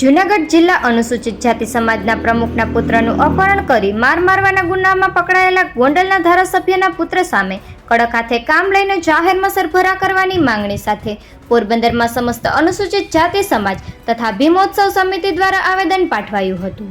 જૂનાગઢ જિલ્લા અનુસૂચિત જાતિ સમાજના પ્રમુખના પુત્રનું અપહરણ કરી માર મારવાના ગુનામાં પકડાયેલા ગોંડલના ધારાસભ્યના પુત્ર સામે કડક હાથે કામ લઈને જાહેરમાં સરભરા કરવાની માંગણી સાથે પોરબંદરમાં સમસ્ત અનુસૂચિત જાતિ સમાજ તથા ભીમોત્સવ સમિતિ દ્વારા આવેદન પાઠવાયું હતું.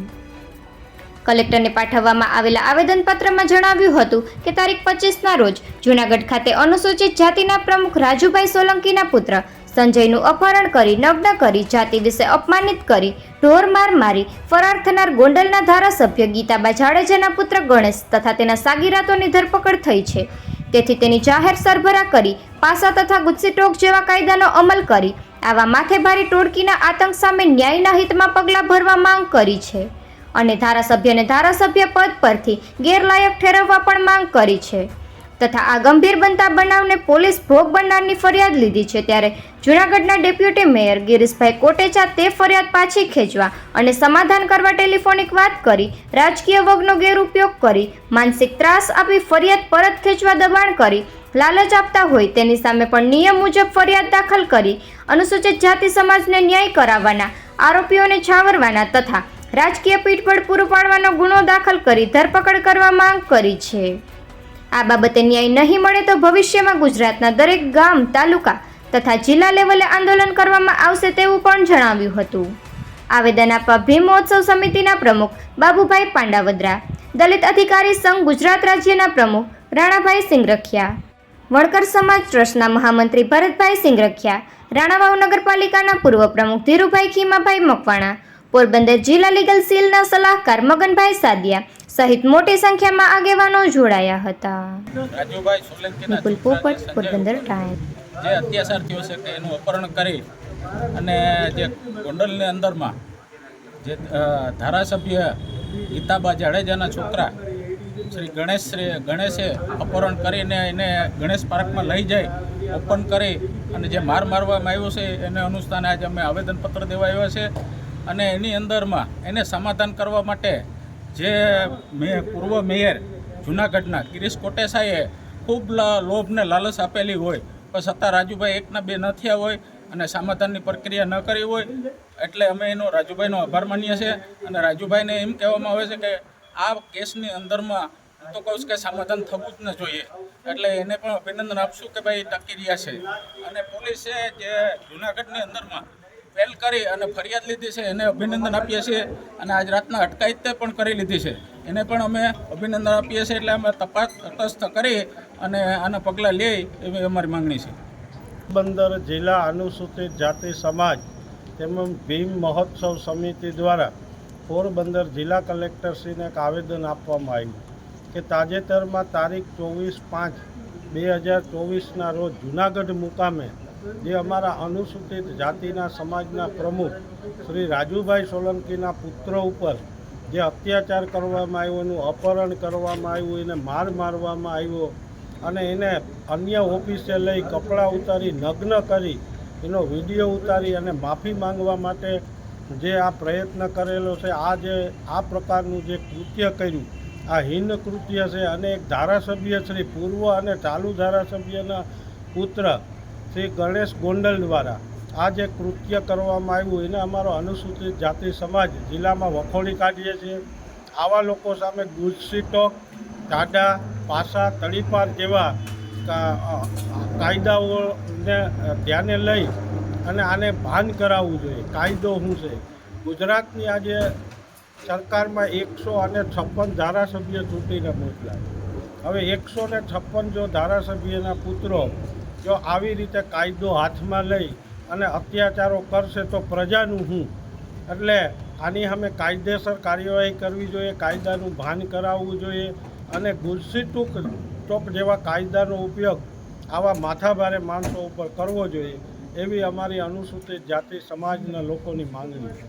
કલેક્ટરને પાઠવવામાં આવેલા આવેદનપત્રમાં જણાવ્યું હતું કે તારીખ પચીસના રોજ જૂનાગઢ ખાતે અનુસૂચિત જાતિના પ્રમુખ રાજુભાઈ સોલંકીના પુત્ર સંજયનું અપહરણ કરી નગ્ન કરી, જાતિ વિશે અપમાનિત કરી ઢોરમાર મારી ફરાર થનાર ગોંડલના ધારાસભ્ય ગીતાબા જાડેજાના પુત્ર ગણેશ તથા તેના સાગીરાતોની ધરપકડ થઈ છે. તેથી તેની જાહેર સરભરા કરી, પાસા તથા ગુસ્સીટોક જેવા કાયદાનો અમલ કરી, આવા માથેભારી ટોળકીના આતંક સામે ન્યાયના હિતમાં પગલાં ભરવા માંગ કરી છે. અને ધારાસભ્યને ધારાસભ્ય પદ પરથી ગેરલાયક ઠેરવવા પણ માંગ કરી છે. તથા આ ગંભીર બનતા બનાવને પોલીસ ભોગ બનનારની ફરિયાદ લીધી છે ત્યારે જૂનાગઢના ડેપ્યુટી મેયર ગિરીશભાઈ કોટેચા તે ફરિયાદ પાછી ખેંચવા અને સમાધાન કરવા ટેલિફોનિક વાત કરી, રાજકીય વગનો ગેરઉપયોગ કરી, માનસિક ત્રાસ આપી ફરિયાદ પરત ખેંચવા દબાણ કરી, લાલચ આપતા હોય તેની સામે પણ નિયમ મુજબ ફરિયાદ દાખલ કરી, અનુસૂચિત જાતિ સમાજને ન્યાય કરાવવાના આરોપીઓને છાવરવાના તથા રાજકીય પીઠબળ પૂરું પાડવાનો ગુનો દાખલ કરી ધરપકડ કરવા માંગ કરી છે. આ બાબતે ન્યાય નહીં મળે તો ભવિષ્યમાં ગુજરાતના દરેક ગામ, તાલુકા તથા જિલ્લા લેવલે આંદોલન કરવામાં આવશે તેવું પણ જણાવ્યું હતું. આવેદન આપવા ભીમ મહોત્સવ સમિતિના પ્રમુખ બાબુભાઈ પાંડાવદરા, દલિત અધિકારી સંઘ ગુજરાત રાજ્યના પ્રમુખ રાણાભાઈ સિંગરખિયા વણકર સમાજ ટ્રસ્ટના મહામંત્રી ભરતભાઈ સિંગરખિયા રાણાવાવ નગરપાલિકાના પૂર્વ પ્રમુખ ધીરુભાઈ ખીમાભાઈ મકવાણા, પોરબંદર જિલ્લા લીગલ સીલના સલાહકાર મગનભાઈ સાદિયા સહિત મોટી સંખ્યામાં આગેવાનો જોડાયા હતા. રાજુભાઈ સોલંકીના નિકુલ પોપટ પોરબંદર ટાઈમ. જે અત્યાચાર થયો છે કે એનું અપહરણ કરી અને જે ગોંડલની અંદરમાં જે ધારાસભ્ય ગીતાબા જાડેજાના છોકરા શ્રી ગણેશ શ્રી ગણેશે અપહરણ કરીને એને ગણેશ પાર્કમાં લઈ જઈ ઓપન કરી અને જે માર મારવામાં આવ્યો છે એને અનુસ્થાને આજે અમે આવેદનપત્ર દેવા આવ્યા છે અને એની અંદરમાં એને સમાધાન કરવા માટે જે મે પૂર્વ મેયર જુનાગઢના ગિરીશ કોટેસાએ ખૂબ લોભને લાલચ આપેલી હોય, પણ છતાં રાજુભાઈ એકના બે ન થયા હોય અને સમાધાનની પ્રક્રિયા ન કરી હોય, એટલે અમે એનો રાજુભાઈનો આભાર માનીએ છીએ. અને રાજુભાઈને એમ કહેવામાં આવે છે કે આ કેસની અંદરમાં તો કહું છું કે સમાધાન થવું જ ન જોઈએ. એટલે એને પણ અભિનંદન આપશું કે ભાઈ ટકી રહ્યા છે. અને પોલીસે જે જુનાગઢની અંદરમાં પહેલ કરી અને ફરિયાદ લીધી છે, એને અભિનંદન આપીએ છીએ અને આજ રાતના અટકાયત પણ કરી લીધી છે. એને પણ અમે અભિનંદન આપીએ છીએ એટલે અમે તપાસ તટસ્થ કરી અને આના પગલાં લઈ એવી અમારી માંગણી છે. બંદર જિલ્લા અનુસૂચિત જાતિ સમાજ તેમજ ભીમ મહોત્સવ સમિતિ દ્વારા પોરબંદર જિલ્લા કલેક્ટરશ્રીને એક આવેદન આપવામાં આવ્યું કે તાજેતરમાં તારીખ ચોવીસ પાંચ બે હજાર ચોવીસના રોજ જૂનાગઢ મુકામે જે અમારા અનુસૂચિત જાતિના સમાજના પ્રમુખ શ્રી રાજુભાઈ સોલંકીના પુત્ર ઉપર જે અત્યાચાર કરવામાં આવ્યો, એનું અપહરણ કરવામાં આવ્યું, એને માર મારવામાં આવ્યો અને એને અન્ય ઓફિસે લઈ કપડાં ઉતારી, નગ્ન કરી, એનો વીડિયો ઉતારી અને માફી માંગવા માટે જે આ પ્રયત્ન કરેલો છે, આ જે, આ પ્રકારનું જે કૃત્ય કર્યું, આ હિન કૃત્ય છે અને એક ધારાસભ્ય શ્રી પૂર્વ અને ચાલુ ધારાસભ્યના પુત્ર શ્રી ગણેશ ગોંડલ દ્વારા આ જે કૃત્ય કરવામાં આવ્યું. એને અમારો અનુસૂચિત જાતિ સમાજ જિલ્લામાં વખોડી કાઢીએ છીએ. આવા લોકો સામે ગુસ્સીટોક ટાડા પાસા તળીપાર જેવા કાયદાઓને ધ્યાને લઈ અને આને ભાન કરાવવું જોઈએ. કાયદો શું છે? ગુજરાતની આજે સરકારમાં એકસો અને છપ્પન ધારાસભ્ય ચૂંટીને પહોંચ્યા હવે એકસો ને છપ્પન જો ધારાસભ્યના પુત્રો જો આવી રીતે કાયદો હાથમાં લઈ અને અત્યાચારો કરશે તો પ્રજાનું હું? એટલે આની અમે કાયદેસર કાર્યવાહી કરવી જોઈએ, કાયદાનું ભાન કરાવવું જોઈએ અને ગુસ્સી ટૂંક ટોપ જેવા કાયદાનો ઉપયોગ આવા માથાભારે માણસો ઉપર કરવો જોઈએ એવી અમારી અનુસૂચિત જાતિ સમાજના લોકોની માંગણી છે.